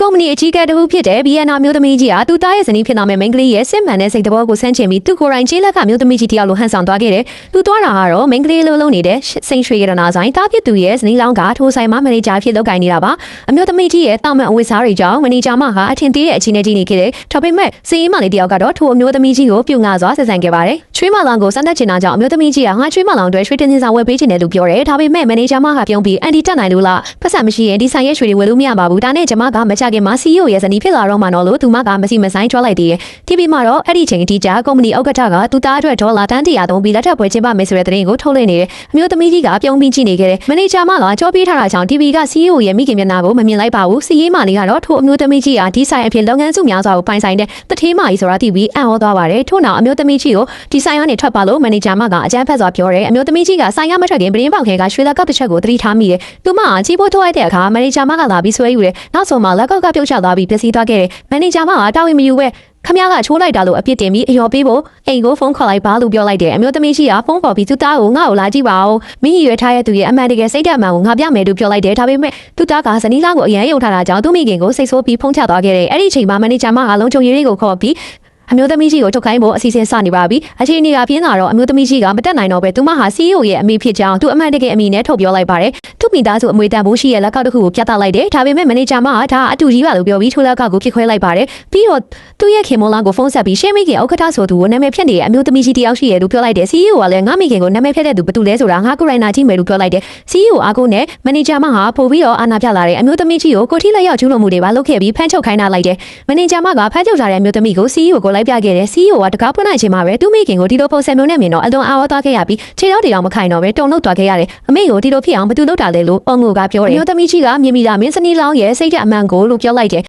ကုမ္ပဏီအကြီးအကဲတစ်ဦးဖြစ်တဲ့ BNR မျိုးသမီးကြီးဟာသူသားရဲ့ဇနီးဖြစ်လာမဲ့မိန်းကလေးရဲ့စစ်မှန်တဲ့စိတ်တော်ကိုဆန်းကျင်ပြီးသူကိုယ်တိုင်ကျေးလက်ကမျိုးသမီးကြီးတယောက်လိုဟန်ဆောင်သွားခဲ့တယ်။သူသွားတာကတော့မိန်းကလေးလုံးလုံးနေတဲ့စိန်ရွှေရတနာဆိုင်တားဖြစ်သူရဲ့ဇနီးလောင်းကထိုးဆိုင်မှာမန်နေဂျာဖြစ်လုပ်ကိုင်နေတာပါ။အမျိုးသမီးကြီးရဲ့တာမန်အဝတ်စားတွေကြောင့်မန်နေဂျာမဟာအထင်သေးတဲ့အခြေအနေကြီးနေခဲ့တယ်။ဒါပေမဲ့စီးရင်မလေးတယောက်ကတော့ထိုအမျိုးသမီးကြီးကိုပြုတ်ငါစွာဆက်ဆံခဲ့ပါတယ်။ချွေးမလောင်ကိုစမ်းသပ်ချင်တာကြောင့်အမျိုးသမီးကြီးကငါချွေးမလောင်တွေရွှေတင်စင်စာဝယ်ပေးချင်တယ်လို့ပြောတယ်။ဒါပေမဲ့မန်နေဂျာမကပြုံးပြီးအန်တီတက်နိုင်လို့လားဖက်ဆက်မရှိရင်ဒီဆိုင်ရဲ့ရွှေတွေဝယ်လို့မရပါဘူး။ဒါနဲ့ကျမကမချခင်မှာ CEO ရဲ့ဇနီးဖြစ်လာတော့မှတော့လို့သူမကမစီမဆိုင်ထွက်လိုက်သေးတယ်။ TV မှာတော့အဲ့ဒီချိန်အထိကြာကုမ္ပဏီဥက္ကဋ္ဌကသူသားအတွက်ဒေါ်လာတန်းတရာသုံးပြီးလက်ထပ်ပွဲကျင်းပမယ်ဆိုတဲ့သတင်းကိုထုတ်လွှင့်နေတယ်။အမျိုးသမီးကြီးကပြုံးပြီးကြည့်နေခဲ့တယ်။မန်နေဂျာမကကြောပေးထားတာကြောင့် TV က CEO ရဲ့မိခင်မျက်နှာကိုမမြင်လိုက်ပါဘူး။စီရေးမလေးကတော့ထိုအမျိုးသမီးကြီးကဒီဆိုင်အဖြစ်လုပ်ငန်းစုများစွာကိုပိုင်ဆိုင်တဲ့တထေးမကြီးဆိုတာ TV အံ့ဩသွားပါတယ်။ထို့နောက်အမျိုးသမီးကြီးကိုဒီဆိုင်ကနေထွက်ပါလို့မန်နေဂျာမကအကြမ်းဖက်စွာပြောတယ်။အမျိုးသမီးကြီးကဆိုင်ကမထွက်ခင်ပရင်းပေါက်ခဲကရွှေလက်ကပ်တစ်ချက်ကိုသတိထားမိတယ်။သူမကကြီးပိုးထိုးလိုက်တဲ့အခါမန်နေဂျာမကလာပြီးဆွဲယူတယ်။နောက်ဆုံးမှလက်ကောက်ကပြုတ်ချသွားပြီးပျက်စီးသွားခဲ့တယ်။မန်နေဂျာမကတာဝန်မယူပဲခမရကချိုးလိုက်တာလို့အပြစ်တင်ပြီးအယော်ပေးဖို့အိမ်ကိုဖုန်းခေါ်လိုက်ပါလို့ပြောလိုက်တယ်အမျိုးသမီးကြီးကဖုန်းပေါ်ပြီးသူသားကိုငါ့ကိုလာကြည့်ပါဦးမိရွယ်ထားရဲ့သူရဲ့အမှန်တကယ်စိတ်ဓာတ်မှန်ကိုငါပြမယ်လို့ပြောလိုက်တယ်ဒါပေမဲ့သူသားကဇနီးလာကိုအရန်ယုံထားတာကြောင့်သူမိခင်ကိုစိတ်ဆိုးပြီးဖုန်းချသွားခဲ့တယ်အဲ့ဒီအချိန်မှာမန်နေဂျာမကလုံးချုံရည်လေးကိုခေါ်ပြီး အမျိုးသမီးကြီးကိုထုတ်ခိုင်းဖို့အစီအစဉ်စနေပါပြီ။အချိန်ကြီးကပြင်းလာတော့အမျိုးသမီးကြီးကမတက်နိုင်တော့ပဲသူမဟာ CEO ရဲ့အမိဖြစ်ကြောင်းသူအမှန်တကယ်အမိနဲ့ထုတ်ပြောလိုက်ပါတယ်။သူ့မိသားစုအမွေတန်ဖို့ရှိရဲ့လက်ကောက်တစ်ခုကိုပြသလိုက်တယ်။ဒါပေမဲ့မန်နေဂျာမကဒါအတူကြီးပါလို့ပြောပြီးထိုးလက်ကောက်ကိုပြစ်ခွဲလိုက်ပါတယ်။ပြီးတော့သူ့ရဲ့ခင်မွန်လာကိုဖုန်းဆက်ပြီးရှေ့မိခင်ဥက္ကဋ္ဌဆိုသူကိုနာမည်ဖြတ်နေတဲ့အမျိုးသမီးကြီးတယောက်ရှိရဲ့လို့ပြောလိုက်တယ်။ CEO ကလည်းငါမိခင်ကိုနာမည်ဖြတ်တဲ့သူဘယ်သူလဲဆိုတာငါကိုရိုင်းနာကြည့်မယ်လို့ပြောလိုက်တယ်။ CEO အားကိုနဲ့မန်နေဂျာမကပို့ပြီးတော့အာနာပြလာတဲ့အမျိုးသမီးကြီးကိုကိုထိလက်ရောက်ကျူးလွန်မှုတွေပါလုပ်ခဲ့ပြီးဖမ်းချုပ်ခိုင်းထားလိုက်တယ်။မန်နေဂျာမကဖမ်းချုပ်ထားတဲ့အမျိုးသမီးကို CEO ကိုလိုက်ပြခဲ့တယ်။ CEO ကတကားဖွင့်လိုက်ချိန်မှာပဲသူ့မိခင်ကိုဒီလိုပုံစံမျိုးနဲ့မြင်တော့အလွန်အားဝသွားခဲ့ရပြီးခြေထောက်တွေအောင်မခိုင်တော့ပဲတုံ့လောက်သွားခဲ့ရတယ်။အမေကိုဒီလိုဖြစ်အောင်ဘယ်သူလုပ်တာလဲလို့အော်ငိုကပြောတယ်။အမျိုးသမီးကြီးကမြင်မိတာမင်းစနီးလောင်းရဲ့စိတ်ဓာတ်အမှန်ကိုလို့ပြောလိုက်တယ်